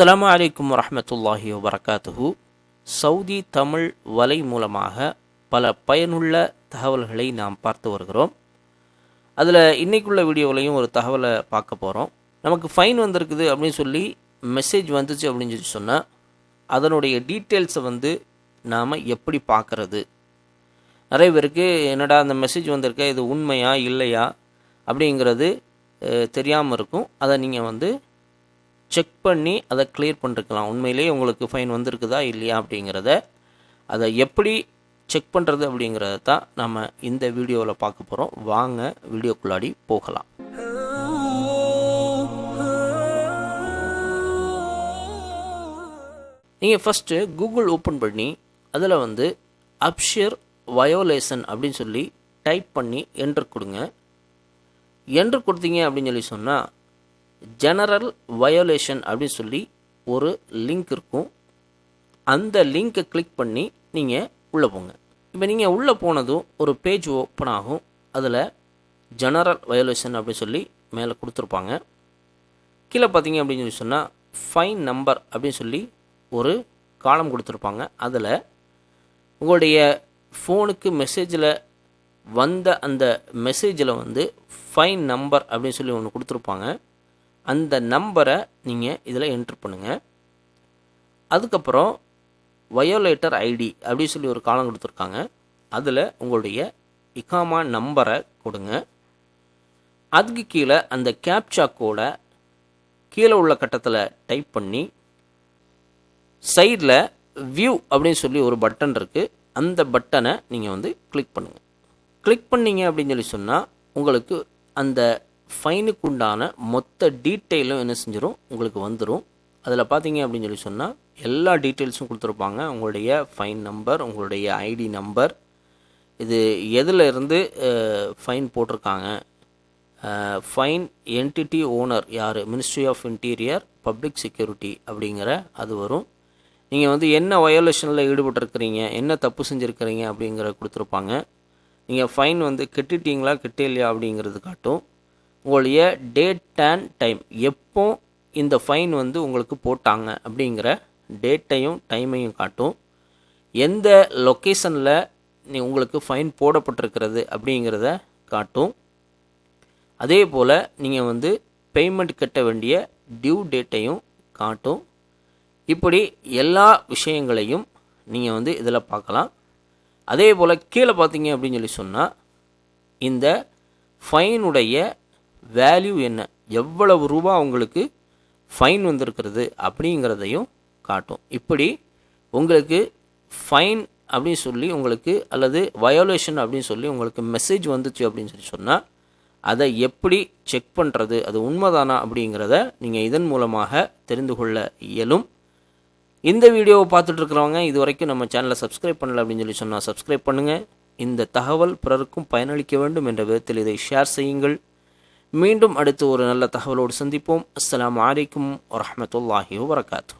அஸ்லாம் அலைக்கும் வரமத்துல்லாஹி வபரகாத்துஹு சவுதி தமிழ் வலை மூலமாக பல பயனுள்ள தகவல்களை நாம் பார்த்து வருகிறோம். அதில் இன்றைக்குள்ள வீடியோவிலையும் ஒரு தகவலை பார்க்க போகிறோம் நமக்கு ஃபைன் வந்திருக்குது அப்படின்னு சொல்லி மெசேஜ் வந்துச்சு அப்படின்னு சொல்லி சொன்னால் அதனுடைய டீட்டெயில்ஸை வந்து நாம் எப்படி பார்க்குறது? நிறைய பேருக்கு என்னடா அந்த மெசேஜ் வந்திருக்க இது உண்மையா இல்லையா அப்படிங்கிறது தெரியாமல் இருக்கும். அதை நீங்கள் வந்து செக் பண்ணி அதை கிளியர் பண்ணிருக்கலாம். உண்மையிலேயே உங்களுக்கு ஃபைன் வந்திருக்குதா இல்லையா அப்படிங்கிறத அதை எப்படி செக் பண்ணுறது அப்படிங்கிறத தான் நம்ம இந்த வீடியோவில் பார்க்க போகிறோம் வாங்க வீடியோக்குள்ளாடி போகலாம். நீங்கள் ஃபஸ்ட்டு கூகுள் ஓப்பன் பண்ணி அதில் வந்து அப்ஷியர் வயோலேசன் அப்படின்னு சொல்லி டைப் பண்ணி என்ட்ரு கொடுங்க. என்ட்ரு கொடுத்தீங்க அப்படின்னு சொல்லி சொன்னால் ஜெனரல் வயோலேஷன் அப்படின்னு சொல்லி ஒரு லிங்க் இருக்கும். அந்த லிங்க்கை கிளிக் பண்ணி நீங்கள் உள்ளே போங்க. இப்போ நீங்கள் உள்ளே போனதும் ஒரு பேஜ் ஓப்பன் ஆகும். அதில் ஜெனரல் வயோலேஷன் அப்படின்னு சொல்லி மேலே கொடுத்துருப்பாங்க. கீழே பார்த்தீங்க அப்படின்னு சொல்லி சொன்னால் ஃபைன் நம்பர் அப்படின்னு சொல்லி ஒரு காலம் கொடுத்துருப்பாங்க. அதில் உங்களுடைய ஃபோனுக்கு மெசேஜில் வந்த அந்த மெசேஜில் வந்து ஃபைன் நம்பர் அப்படின்னு சொல்லி ஒன்று கொடுத்துருப்பாங்க. அந்த நம்பரை நீங்கள் இதில் என்ட்ரு பண்ணுங்கள் அதுக்கப்புறம் வயோலேட்டர் ஐடி அப்படின்னு சொல்லி ஒரு காலம் கொடுத்துருக்காங்க. அதில் உங்களுடைய இகாமா நம்பரை கொடுங்க. அதுக்கு கீழே அந்த கேப்சா கோடை கீழே உள்ள கட்டத்தில் டைப் பண்ணி சைடில் வியூ அப்படின்னு சொல்லி ஒரு பட்டன் இருக்குது அந்த பட்டனை நீங்கள் வந்து கிளிக் பண்ணுங்கள் கிளிக் பண்ணீங்க அப்படின்னு சொல்லி சொன்னால் உங்களுக்கு அந்த ஃபைனுக்கு உண்டான மொத்த டீட்டெயிலும் என்ன செஞ்சிடும் உங்களுக்கு வந்துடும் அதில் பார்த்தீங்க அப்படின்னு சொல்லி சொன்னால் எல்லா டீட்டெயில்ஸும் கொடுத்துருப்பாங்க. உங்களுடைய ஃபைன் நம்பர் உங்களுடைய ஐடி நம்பர் இது எதில் இருந்து ஃபைன் போட்டிருக்காங்க? ஃபைன் என்டிட்டி ஓனர் யார்? Ministry of interior public security அப்படிங்கிற அது வரும். நீங்கள் வந்து என்ன வயோலேஷனில் ஈடுபட்டிருக்கிறீங்க? என்ன தப்பு செஞ்சுருக்கிறீங்க அப்படிங்கிற கொடுத்துருப்பாங்க. நீங்கள் ஃபைன் வந்து கெட்டிட்டீங்களா இல்லையா அப்படிங்கிறது காட்டும். உங்களுடைய டேட் அண்ட் டைம் எப்போ இந்த ஃபைன் வந்து உங்களுக்கு போட்டாங்க அப்படிங்கிற டேட்டையும் டைமையும் காட்டும். எந்த லொக்கேஷனில் நீ உங்களுக்கு ஃபைன் போடப்பட்டிருக்கிறது அப்படிங்கிறத காட்டும். அதே போல் நீங்கள் வந்து பேமெண்ட் கட்ட வேண்டிய டியூ டேட்டையும் காட்டும். இப்படி எல்லா விஷயங்களையும் நீங்கள் வந்து இதில் பார்க்கலாம். அதே போல் கீழே பார்த்தீங்க அப்படின்னு சொல்லி சொன்னால் இந்த ஃபைனுடைய வேல்யூ என்ன? எவ்வளவு ரூபா உங்களுக்கு ஃபைன் வந்திருக்கிறது அப்படிங்கிறதையும் காட்டும். இப்படி உங்களுக்கு ஃபைன் அப்படின்னு சொல்லி உங்களுக்கு அல்லது வயோலேஷன் அப்படின்னு சொல்லி உங்களுக்கு மெசேஜ் வந்துச்சு அப்படின்னு சொல்லி சொன்னால் அதை எப்படி செக் பண்ணுறது அது உண்மைதானா அப்படிங்கிறத நீங்கள் இதன் மூலமாக தெரிந்து கொள்ள இயலும். இந்த வீடியோவை பார்த்துட்டு இருக்கிறவங்க இது வரைக்கும் நம்ம சேனலை சப்ஸ்கிரைப் பண்ணல அப்படின்னு சொல்லி சொன்னால் சப்ஸ்கிரைப் பண்ணுங்கள் இந்த தகவல் பிறருக்கும் பயனளிக்க வேண்டும் என்ற விதத்தில் இதை ஷேர் செய்யுங்கள். மீண்டும் அடுத்து ஒரு நல்ல தகவலோடு சந்திப்போம். அஸ்லாம் வலைக்கம் வரமத்துல்லாஹி வரகாத்து